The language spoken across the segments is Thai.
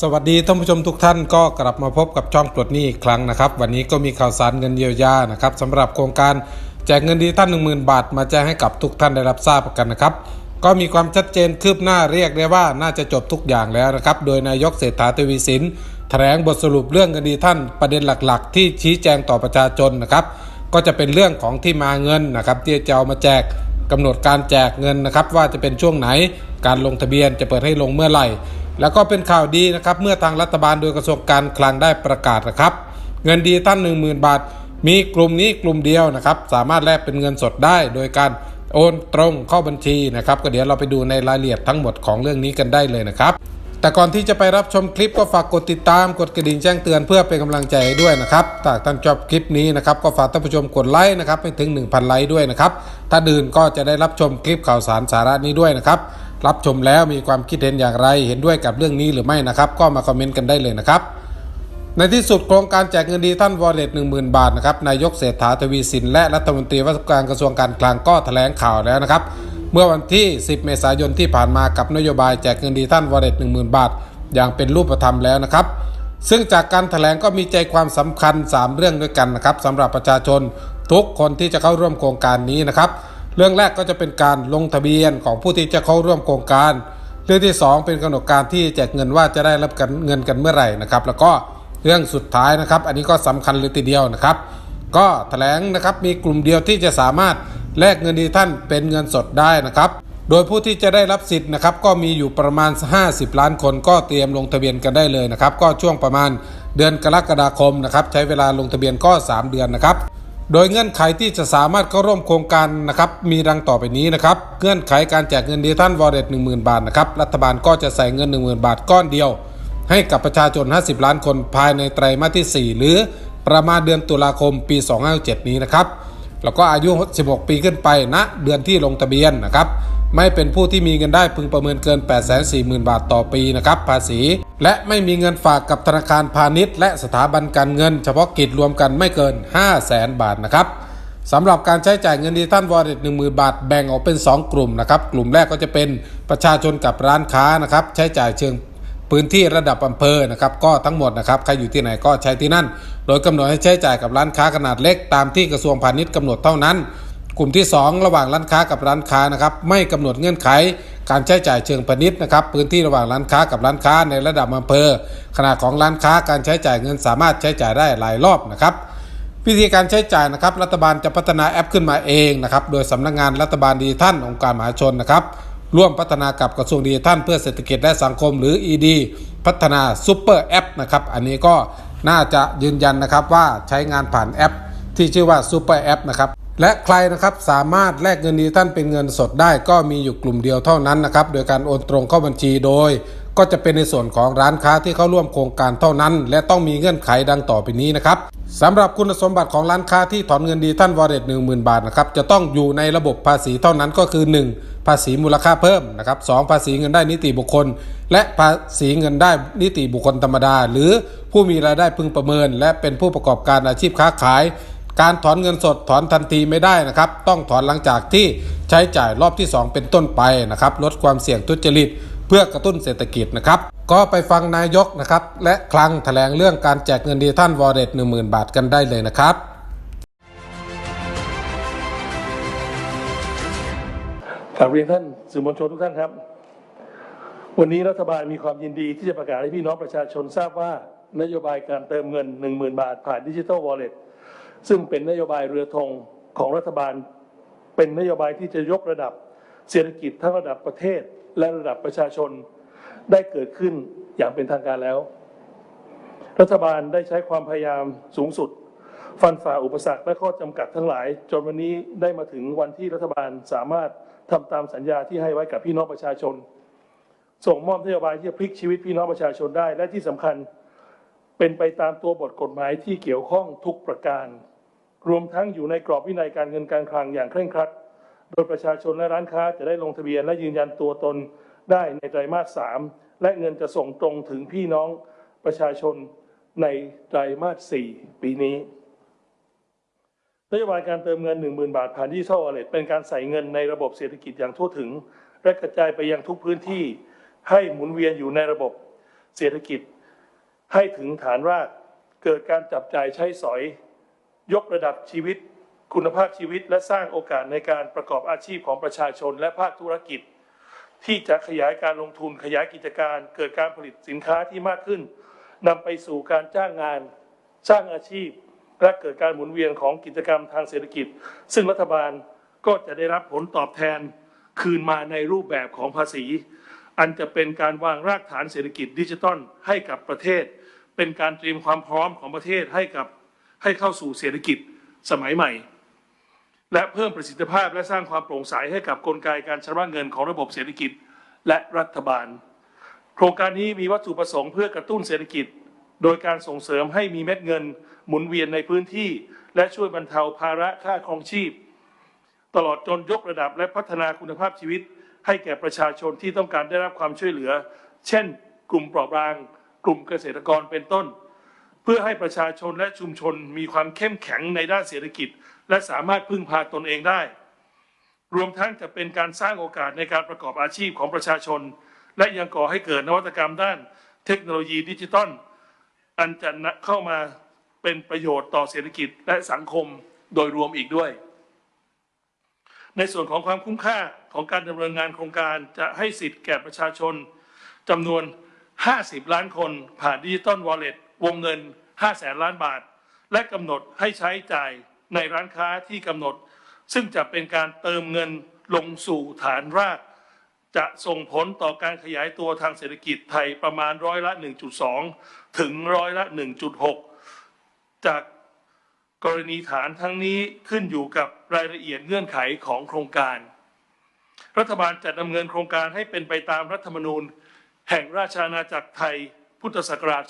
สวัสดีท่านผู้ชมทุกท่านก็กลับมาพบกับช่องปลดหนี้อีกครั้งนะครับ วันนี้ก็มีข่าวสารเงินเยียวยานะครับสำหรับโครงการแจกเงินดีท่าน10,000 บาท มาแจ้งให้กับทุกท่านได้รับทราบกันนะครับ ก็มีความชัดเจนคืบหน้าเรียกได้ว่าน่าจะจบทุกอย่างแล้วนะครับ โดยนายกเศรษฐาทวีสินแถลงบทสรุปเรื่องเงินดีท่านประเด็นหลักๆ ที่ชี้แจงต่อประชาชนนะครับ ก็จะเป็นเรื่องของที่มาเงินนะครับที่จะเอามาแจกกำหนดการแจกเงินนะครับว่าจะเป็นช่วงไหนการลงทะเบียนจะเปิดให้ลงเมื่อไหร่ แล้วก็เป็นข่าวดีนะครับ เมื่อทางรัฐบาลโดยกระทรวงการคลังได้ประกาศนะครับ เงินดีท่าน10,000 บาท มีกลุ่มนี้กลุ่มเดียวนะครับ สามารถแลกเป็นเงินสดได้ โดยการโอนตรงเข้าบัญชีนะครับ ก็เดี๋ยวเราไปดูในรายละเอียดทั้งหมดของเรื่องนี้กันได้เลยนะครับ แต่ก่อนที่จะไปรับชมคลิปก็ฝากกดติดตามกดกระดิ่งแจ้งเตือนเพื่อเป็นกำลังใจด้วยนะครับถ้าท่านชอบคลิปนี้นะครับก็ฝากท่านผู้ชมกดไลค์นะครับให้ถึง 1,000 ไลค์ด้วยนะครับถ้าดื่นก็จะได้รับชมคลิปข่าวสารสาระนี้ด้วยนะครับ รับชมแล้วมีความคิดเห็นอย่างไร เห็นด้วยกับเรื่องนี้หรือไม่นะครับ ก็มาคอมเมนต์กันได้เลยนะครับ ในที่สุดโครงการแจกเงินดีท่านวอลเล็ต10,000บาทนะครับนายกเศรษฐาทวีสินและรัฐมนตรีว่าการกระทรวงการคลังก็แถลงข่าวแล้วนะครับ เมื่อวันที่ 10 เมษายนที่ผ่านมากับนโยบายแจกเงินดีท่านวอลเล็ต10,000บาท อย่างเป็นรูปธรรมแล้วนะครับซึ่งจากการแถลงก็มีใจความสำคัญ 3 เรื่องด้วยกันนะครับสำหรับประชาชนทุกคนที่จะเข้าร่วมโครงการนี้นะครับ เรื่องแรกก็จะเป็นการลงทะเบียนของผู้ที่จะเข้าร่วมโครงการ เรื่องที่ 2 เป็นกำหนดการที่แจกเงินว่าจะได้รับกันเงินกันเมื่อไหร่นะครับ แล้วก็เรื่องสุดท้ายนะครับ อันนี้ก็สำคัญเลยทีเดียวนะครับ ก็แถลงนะครับมีกลุ่มเดียวที่จะสามารถแลกเงินดีท่านเป็นเงินสดได้นะครับโดยผู้ที่จะได้รับสิทธิ์นะครับก็มีอยู่ประมาณ 50 ล้านคนก็เตรียมลงทะเบียนกันได้เลยนะครับ ก็ช่วงประมาณเดือนกรกฎาคมนะครับใช้เวลาลงทะเบียนก็ 3 เดือนนะครับ โดยเงื่อนไขที่จะสามารถเข้าร่วมโครงการนะครับมีดังต่อไปนี้นะครับเงื่อนไขการแจกเงินดีท่านวอลเล็ต10,000บาทนะครับรัฐบาลก็จะใส่เงิน 10,000 บาทก้อนเดียว ให้กับประชาชน 50 ล้านคนภายในไตรมาสที่ 4 หรือประมาณเดือนตุลาคมปี 2567 นี้นะครับแล้วก็อายุ 16 ปีขึ้นไปณเดือนที่ลงทะเบียนนะครับไม่เป็นผู้ที่มีเงินได้พึงประเมินเกิน 840,000 บาทต่อปีนะครับภาษี และไม่มีเงินฝากกับธนาคารพาณิชย์ และสถาบันการเงิน เฉพาะกิจรวมกันไม่เกิน 500,000บาทนะครับสำหรับการใช้จ่ายเงินดิจิทัลวอลเล็ต1 0,000บาทแบ่งออกเป็น 2 กลุ่มนะครับ กลุ่มแรกก็จะเป็นประชาชนกับร้านค้านะครับ ใช้จ่ายเชิงพื้นที่ระดับอำเภอนะครับ ก็ทั้งหมดนะครับ ใครอยู่ที่ไหนก็ใช้ที่นั่น โดยกำหนดให้ใช้จ่ายกับร้านค้าขนาดเล็กตามที่กระทรวงพาณิชย์กำหนดเท่านั้น กลุ่มที่ 2 ระหว่างร้านค้ากับร้านค้านะครับไม่กำหนดเงื่อนไข การใช้จ่ายเชิงพาณิชย์นะครับพื้นที่ระหว่างร้านค้ากับร้านค้าในระดับอำเภอ ขนาดของร้านค้าการใช้จ่ายเงินสามารถใช้จ่ายได้หลายรอบนะครับวิธีการใช้จ่ายนะครับรัฐบาลจะพัฒนาแอปขึ้นมาเองนะครับโดยสำนักงานรัฐบาลดิจิทัลองค์การมหาชนนะครับร่วมพัฒนากับกระทรวงดิจิทัลเพื่อเศรษฐกิจและสังคมหรือ ED พัฒนาซูเปอร์แอปนะครับอันนี้ก็น่าจะยืนยันนะครับว่าใช้งานผ่านแอปที่ชื่อว่าซูเปอร์แอปนะครับ และใครนะครับสามารถแลกเงินดิจิทัลเป็นเงินสดได้ ก็มีอยู่กลุ่มเดียวเท่านั้นนะครับโดยการโอนตรงเข้าบัญชีโดย ก็จะเป็นในส่วนของร้านค้าที่เข้าร่วมโครงการเท่านั้น และต้องมีเงื่อนไขดังต่อไปนี้นะครับสำหรับคุณสมบัติของร้านค้าที่ถอนเงินดีท่านวอลเลตหนึ่งหมื่นบาทนะครับจะต้องอยู่ในระบบภาษีเท่านั้นก็คือ 1. ภาษีมูลค่าเพิ่มนะครับสภาษีเงินได้นิติบุคคล และภาษีเงินได้นิติบุคคลธรรมดา หรือผู้มีรายได้พึงประเมิน และเป็นผู้ประกอบการอาชีพค้าขาย การถอนเงินสดถอนทันทีไม่ได้นะครับ ต้องถอนหลังจากที่ใช้จ่ายรอบที่ 2 เป็นต้นไปนะครับ ลดความเสี่ยงทุจริต เพื่อกระตุ้นเศรษฐกิจนะครับ ก็ไปฟังนายกนะครับ และคลังแถลงเรื่องการแจกเงินดีท่านวอลเล็ตหนึ่งหมื่นบาทกันได้เลยนะครับกราบเรียนท่านสื่อมวลชนทุกท่านครับ วันนี้รัฐบาลมีความยินดีที่จะประกาศให้พี่น้องประชาชนทราบว่า นโยบายการเติมเงิน 10,000 บาทผ่านดิจิทัลวอลเล็ต ซึ่งเป็นนโยบายเรือธงของรัฐบาล เป็นนโยบายที่จะยกระดับเศรษฐกิจทั้งระดับประเทศและระดับประชาชนได้เกิดขึ้นอย่างเป็นทางการแล้ว รัฐบาลได้ใช้ความพยายามสูงสุด ฟันฝ่าอุปสรรคและข้อจำกัดทั้งหลาย จนวันนี้ได้มาถึงวันที่รัฐบาลสามารถทำตามสัญญาที่ให้ไว้กับพี่น้องประชาชน ส่งมอบนโยบายที่จะพลิกชีวิตพี่น้องประชาชนได้และที่สำคัญ เป็นไปตามตัวบทกฎหมายที่เกี่ยวข้องทุกประการ รวมทั้งอยู่ในกรอบวินัยการเงินการคลังอย่างเคร่งครัด โดยประชาชนและร้านค้าจะได้ลงทะเบียนและยืนยันตัวตนได้ในไตรมาสสามและเงินจะส่งตรงถึงพี่น้องประชาชนในไตรมาสสี่ปีนี้นโยบายการเติมเงิน 10,000 บาทผ่านดิจิทัลวอลเล็ตเป็นการใส่เงินในระบบเศรษฐกิจอย่างทั่วถึง และกระจายไปยังทุกพื้นที่ให้หมุนเวียนอยู่ในระบบเศรษฐกิจ ให้ถึงฐานรากเกิดการจับจ่ายใช้สอย ยกระดับชีวิต คุณภาพชีวิต และสร้างโอกาสในการประกอบอาชีพของประชาชนและภาคธุรกิจ ที่จะขยายการลงทุนขยายกิจการ เกิดการผลิตสินค้าที่มากขึ้นนำไปสู่การจ้างงาน สร้างอาชีพ และเกิดการหมุนเวียนของกิจกรรมทางเศรษฐกิจ ซึ่งรัฐบาลก็จะได้รับผลตอบแทนคืนมาในรูปแบบของภาษี อันจะเป็นการวางรากฐานเศรษฐกิจดิจิทัลให้กับประเทศ เป็นการเตรียมความพร้อมของประเทศให้กับให้เข้าสู่เศรษฐกิจสมัยใหม่ และเพิ่มประสิทธิภาพและสร้างความโปร่งใสให้กับกลไกการชำระเงินของระบบเศรษฐกิจและรัฐบาล โครงการนี้มีวัตถุประสงค์เพื่อกระตุ้นเศรษฐกิจ โดยการส่งเสริมให้มีเม็ดเงิน หมุนเวียนในพื้นที่ และช่วยบรรเทาภาระค่าครองชีพ ตลอดจนยกระดับและพัฒนาคุณภาพชีวิต ให้แก่ประชาชนที่ต้องการได้รับความช่วยเหลือ เช่น กลุ่มเปราะบาง กลุ่มเกษตรกรเป็นต้น เพื่อให้ประชาชนและชุมชนมีความเข้มแข็งในด้านเศรษฐกิจ และสามารถพึ่งพาตนเองได้ รวมทั้งจะเป็นการสร้างโอกาสในการประกอบอาชีพของประชาชน และยังก่อให้เกิดนวัตกรรมด้านเทคโนโลยีดิจิตอลอันจะเข้ามาเป็นประโยชน์ต่อเศรษฐกิจและสังคมโดยรวมอีกด้วยในส่วนของความคุ้มค่าของการดำเนินงานโครงการจะให้สิทธิ์แก่ประชาชนจำนวน 50 ล้านคนผ่านดิจิตอลวอลเล็ตวงเงิน 5 แสนล้านบาท และกำหนดให้ใช้จ่ายในร้านค้าที่กำหนด ซึ่งจะเป็นการเติมเงินลงสู่ฐานราก จะส่งผลต่อการขยายตัวทางเศรษฐกิจไทยประมาณร้อยละ 1.2 ถึงร้อยละ 1.6 จากกรณีฐานทั้งนี้ขึ้นอยู่กับรายละเอียดเงื่อนไขของโครงการ รัฐบาลจะดำเนินโครงการให้เป็นไปตามรัฐธรรมนูญ แห่งราชอาณาจักรไทย พุทธศักราช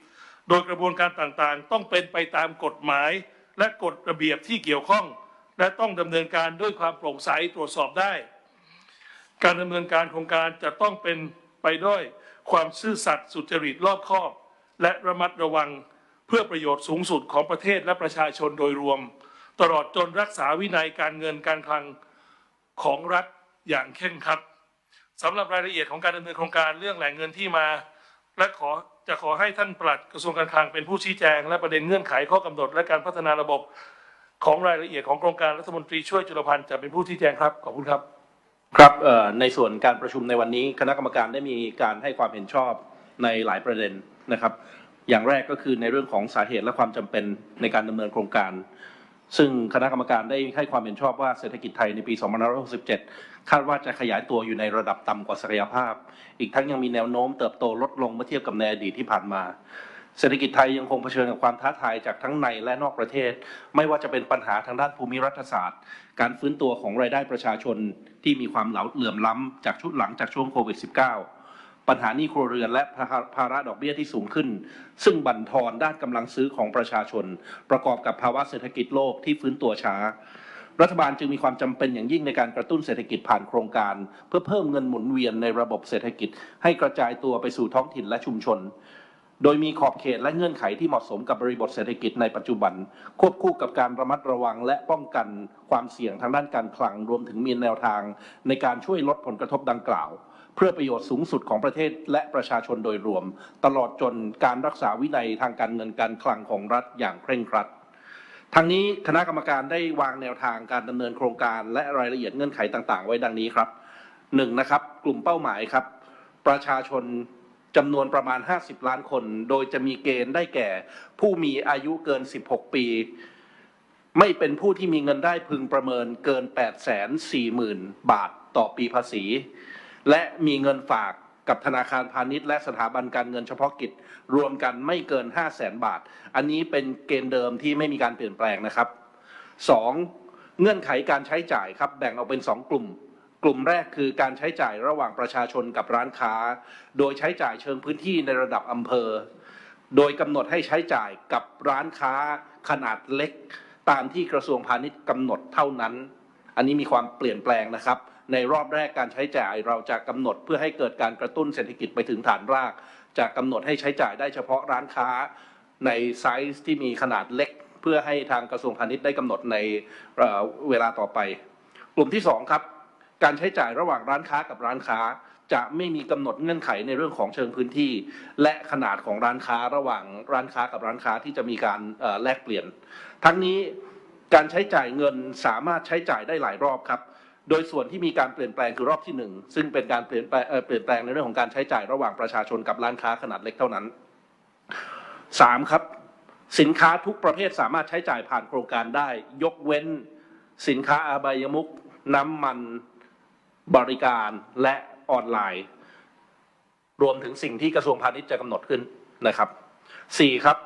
2560 โดยกระบวนการต่างๆ ต้องเป็นไปตามกฎหมาย และกฎระเบียบที่เกี่ยวข้อง และต้องดำเนินการด้วยความโปร่งใสตรวจสอบได้ การดำเนินการโครงการจะต้องเป็นไปด้วยความซื่อสัตย์สุจริตรอบคอบ และระมัดระวังเพื่อประโยชน์สูงสุดของประเทศและประชาชนโดยรวม ตลอดจนรักษาวินัยการเงินการคลังของรัฐอย่างเคร่งครัด สำหรับรายละเอียดของการดำเนินโครงการเรื่องแหล่งเงินที่มา และขอจะขอให้ท่านปลัดกระทรวงการคลังเป็นผู้ชี้แจง และประเด็นเงื่อนไขข้อกำหนด และการพัฒนาระบบของรายละเอียดของโครงการรัฐมนตรีช่วยจุลพันธ์จะเป็นผู้ชี้แจงครับขอบคุณครับ ครับในส่วนการประชุมในวันนี้คณะกรรมการได้มีการให้ความเห็นชอบในหลายประเด็นนะครับ อย่างแรกก็คือในเรื่องของสาเหตุและความจำเป็นในการดำเนินโครงการ ซึ่งคณะกรรมการได้ให้ความเห็นชอบว่าเศรษฐกิจไทยในปี 2567 คาดว่าจะขยายตัวอยู่ในระดับต่ำกว่าศักยภาพ อีกทั้งยังมีแนวโน้มเติบโตลดลงเมื่อเทียบกับในอดีตที่ผ่านมา เศรษฐกิจไทยยังคงเผชิญกับความท้าทายจากทั้งในและนอกประเทศ ไม่ว่าจะเป็นปัญหาทางด้านภูมิรัฐศาสตร์ การฟื้นตัวของรายได้ประชาชนที่มีความเหลาเหลื่อมล้ำจากชุดหลังจากช่วงโควิด -19 ปัญหานี้ครัวเรือนและภาระดอกเบี้ยที่สูงขึ้น ซึ่งบั่นทอนด้านกำลังซื้อของประชาชน ประกอบกับภาวะเศรษฐกิจโลกที่ฟื้นตัวช้า รัฐบาลจึงมีความจำเป็นอย่างยิ่งในการกระตุ้นเศรษฐกิจผ่านโครงการ เพื่อเพิ่มเงินหมุนเวียนในระบบเศรษฐกิจ ให้กระจายตัวไปสู่ท้องถิ่นและชุมชน โดยมีขอบเขตและเงื่อนไขที่เหมาะสมกับบริบทเศรษฐกิจในปัจจุบัน ควบคู่กับการระมัดระวังและป้องกันความเสี่ยงทางด้านการคลังรวมถึงมีแนวทาง ในการช่วยลดผลกระทบดังกล่าว เพื่อประโยชน์สูงสุดของประเทศและประชาชนโดยรวม ตลอดจนการรักษาวินัยทางการเงินการคลังของรัฐอย่างเคร่งครัดทั้งนี้คณะกรรมการได้วางแนวทางการดำเนินโครงการและรายละเอียดเงื่อนไขต่าง ๆ ไว้ดังนี้ครับหนึ่งนะครับ กลุ่มเป้าหมายครับ ประชาชนจำนวนประมาณ 50 ล้านคน โดยจะมีเกณฑ์ได้แก่ ผู้มีอายุเกิน 16 ปี ไม่เป็นผู้ที่มีเงินได้พึงประเมินเกิน 8 4 0 0 0 0 บาทต่อปีภาษี และมีเงินฝากกับธนาคารพาณิชย์และสถาบันการเงินเฉพาะกิจ รวมกันไม่เกิน 5 0 0แสนบาท อันนี้เป็นเกณฑ์เดิมที่ไม่มีการเปลี่ยนแปลงนะครับ 2. เงื่อนไขการใช้จ่ายครับแบ่งออกเป็น 2 กลุ่ม กลุ่มแรกคือการใช้จ่ายระหว่างประชาชนกับร้านค้า โดยใช้จ่ายเชิงพื้นที่ในระดับอำเภอ โดยกำหนดให้ใช้จ่ายกับร้านค้าขนาดเล็ก ตามที่กระทรวงพาณิชย์กำหนดเท่านั้น อันนี้มีความเปลี่ยนแปลงนะครับ ในรอบแรกการใช้จ่ายเราจะกำหนดเพื่อให้เกิดการกระตุ้นเศรษฐกิจไปถึงฐานราก จะกำหนดให้ใช้จ่ายได้เฉพาะร้านค้าในไซส์ที่มีขนาดเล็ก เพื่อให้ทางกระทรวงพาณิชย์ได้กำหนดในเเวลาต่อไป กลุ่มที่สองครับการใช้จ่ายระหว่างร้านค้ากับร้านค้า จะไม่มีกำหนดเงื่อนไขในเรื่องของเชิงพื้นที่ และขนาดของร้านค้าระหว่างร้านค้ากับร้านค้าที่จะมีการแลกเปลี่ยน ทั้งนี้การใช้จ่ายเงินสามารถใช้จ่ายได้หลายรอบครับ โดยส่วนที่มีการเปลี่ยนแปลงคือรอบที่หนึ่งซึ่งเป็นการเปลี่ยนแปลงเปลี่ยนแปลงในเรื่องของการใช้จ่ายระหว่างประชาชนกับร้านค้าขนาดเล็กเท่านั้นสามครับ สินค้าทุกประเภทสามารถใช้จ่ายผ่านโครงการได้ ยกเว้น สินค้าอาบายมุก น้ำมันบริการและออนไลน์ รวมถึงสิ่งที่กระทรวงพาณิชย์จะกำหนดขึ้นนะครับสี่ครับ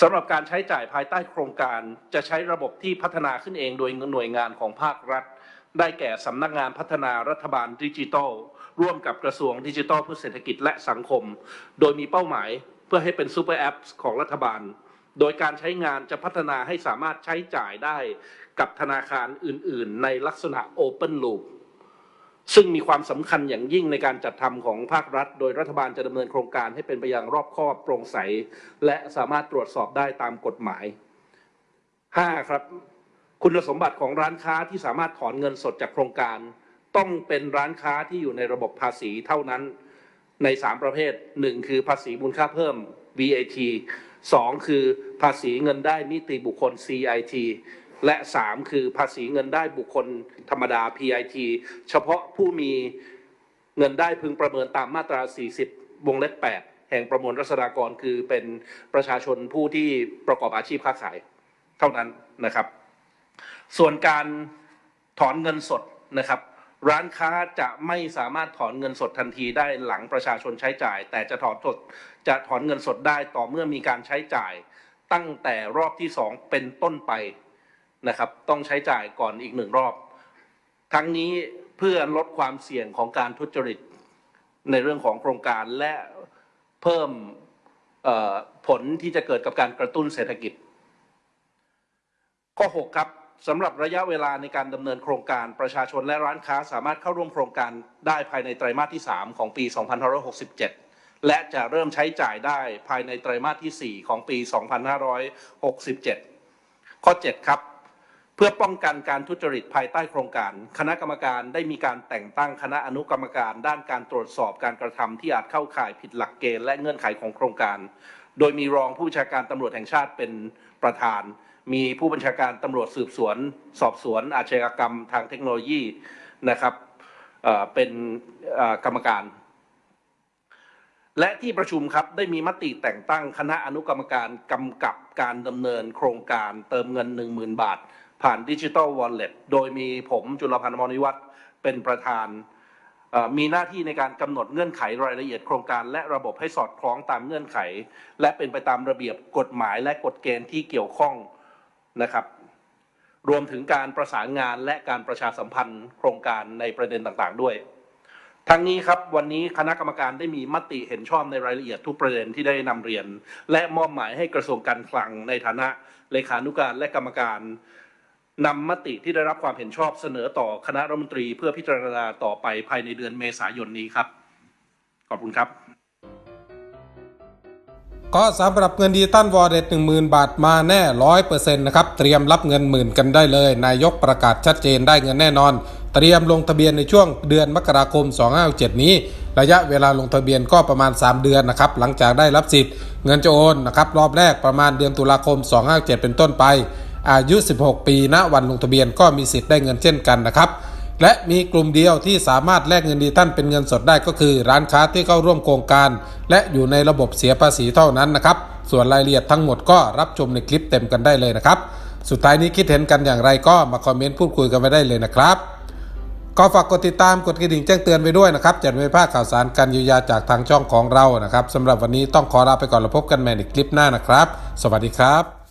สำหรับการใช้จ่ายภายใต้โครงการจะใช้ระบบที่พัฒนาขึ้นเองโดยหน่วยงานของภาครัฐ ได้แก่สำนักงานพัฒนารัฐบาลดิจิทัล ร่วมกับกระทรวงดิจิทัลเพื่อเศรษฐกิจและสังคม โดยมีเป้าหมายเพื่อให้เป็นซูเปอร์แอปของรัฐบาล โดยการใช้งานจะพัฒนาให้สามารถใช้จ่ายได้กับธนาคารอื่น ๆ ในลักษณะ Open Loop ซึ่งมีความสำคัญอย่างยิ่งในการจัดทำของภาครัฐ โดยรัฐบาลจะดำเนินโครงการให้เป็นไปอย่างรอบคอบโปร่งใส และสามารถตรวจสอบได้ตามกฎหมาย 5. ครับ คุณสมบัติของร้านค้าที่สามารถถอนเงินสดจากโครงการ ต้องเป็นร้านค้าที่อยู่ในระบบภาษีเท่านั้นใน 3 ประเภท 1 คือภาษีมูลค่าเพิ่ม VAT 2 คือภาษีเงินได้นิติบุคคล CIT และ 3 คือภาษีเงินได้บุคคลธรรมดา PIT เฉพาะผู้มีเงินได้พึงประเมินตามมาตรา 40 วงเล็บ 8 แห่งประมวลรัษฎากรคือเป็นประชาชนผู้ที่ประกอบอาชีพค้าขายเท่านั้นนะครับ ส่วนการถอนเงินสดนะครับ ร้านค้าจะไม่สามารถถอนเงินสดทันทีได้หลังประชาชนใช้จ่าย แต่จะถอนสดจะถอนเงินสดได้ต่อเมื่อมีการใช้จ่าย ตั้งแต่รอบที่สองเป็นต้นไป นะครับต้องใช้จ่ายก่อนอีกหนึ่งรอบ ทั้งนี้เพื่อลดความเสี่ยงของการทุจริตในเรื่องของโครงการและเพิ่มผลที่จะเกิดกับการกระตุ้นเศรษฐกิจ ข้อ 6 ครับสำหรับระยะเวลาในการดำเนินโครงการประชาชนและร้านค้าสามารถเข้าร่วมโครงการได้ภายในไตรมาสที่ 3 ของปี 2567 และจะเริ่มใช้จ่ายได้ภายในไตรมาสที่ 4 ของปี 2567 ข้อ 7 ครับ เพื่อป้องกันการทุจริตภายใต้โครงการ คณะกรรมการได้มีการแต่งตั้งคณะอนุกรรมการ ด้านการตรวจสอบการกระทำที่อาจเข้าข่ายผิดหลักเกณฑ์และเงื่อนไขของโครงการ โดยมีรองผู้บัญชาการตำรวจแห่งชาติเป็นประธาน มีผู้บัญชาการตำรวจสืบสวน สอบสวน อาชญากรรมทางเทคโนโลยีนะครับเป็นกรรมการ และที่ประชุมครับได้มีมติแต่งตั้งคณะอนุกรรมการกำกับการดำเนินโครงการเติมเงิน 10,000 บาท ผ่านดิจิ t a ลวอลเล็ตโดยมีผมจุลพันธ์มรนิวัฒน์เป็นประธานมีหน้าที่ในการกำหนดเงื่อนไขรายละเอียดโครงการ และระบบให้สอดคล้องตามเงื่อนไข และเป็นไปตามระเบียบกฎหมายและกฎเกณฑ์ที่เกี่ยวข้องนะครับ รวมถึงการประสานงานและการประชาสัมพันธ์โครงการในประเด็นต่างๆ ด้วย ทั้งนี้ครับวันนี้คณะกรรมการได้มีมติเห็นชอบในรายละเอียดทุกประเด็นที่ได้นำเรียน และมอบหมายให้กระทรวงการคลังในฐานะเลขานุการและกรรมการ นำมติที่ได้รับความเห็นชอบเสนอต่อคณะรัฐมนตรีเพื่อพิจารณาต่อไปภายในเดือนเมษายนนี้ครับ ขอบคุณครับ ก็สำหรับเงินดิจิตัลวอลเล็ต10,000บาทมาแน่ร้อยเปอร์เซ็นต์นะครับ เตรียมรับเงินหมื่นกันได้เลย นายกประกาศชัดเจนได้เงินแน่นอน เตรียมลงทะเบียนในช่วงเดือนมกราคม 257 นี้ ระยะเวลาลงทะเบียนก็ประมาณ 3 เดือนนะครับ หลังจากได้รับสิทธิ์เงินจะโอนนะครับรอบแรกประมาณเดือนตุลาคม 257 เป็นต้นไป อายุ 16 ปีณวันลงทะเบียนก็มีสิทธิ์ได้เงินเช่นกันนะครับ และมีกลุ่มเดียวที่สามารถแลกเงินดิจิตัลเป็นเงินสดได้ก็คือ ร้านค้าที่เข้าร่วมโครงการ และอยู่ในระบบเสียภาษีเท่านั้นนะครับ ส่วนรายละเอียดทั้งหมดก็รับชมในคลิปเต็มกันได้เลยนะครับ สุดท้ายนี้คิดเห็นกันอย่างไรก็มาคอมเมนต์พูดคุยกันไว้ได้เลยนะครับก็ฝากกดติดตามกดกระดิ่งแจ้งเตือนไว้ด้วยนะครับจะไม่พลาดข่าวสารการเยียวยาจากทางช่องของเรานะครับสำหรับวันนี้ต้องขอลาไปก่อนแล้วพบกันใหม่ในคลิปหน้านะครับ สวัสดีครับ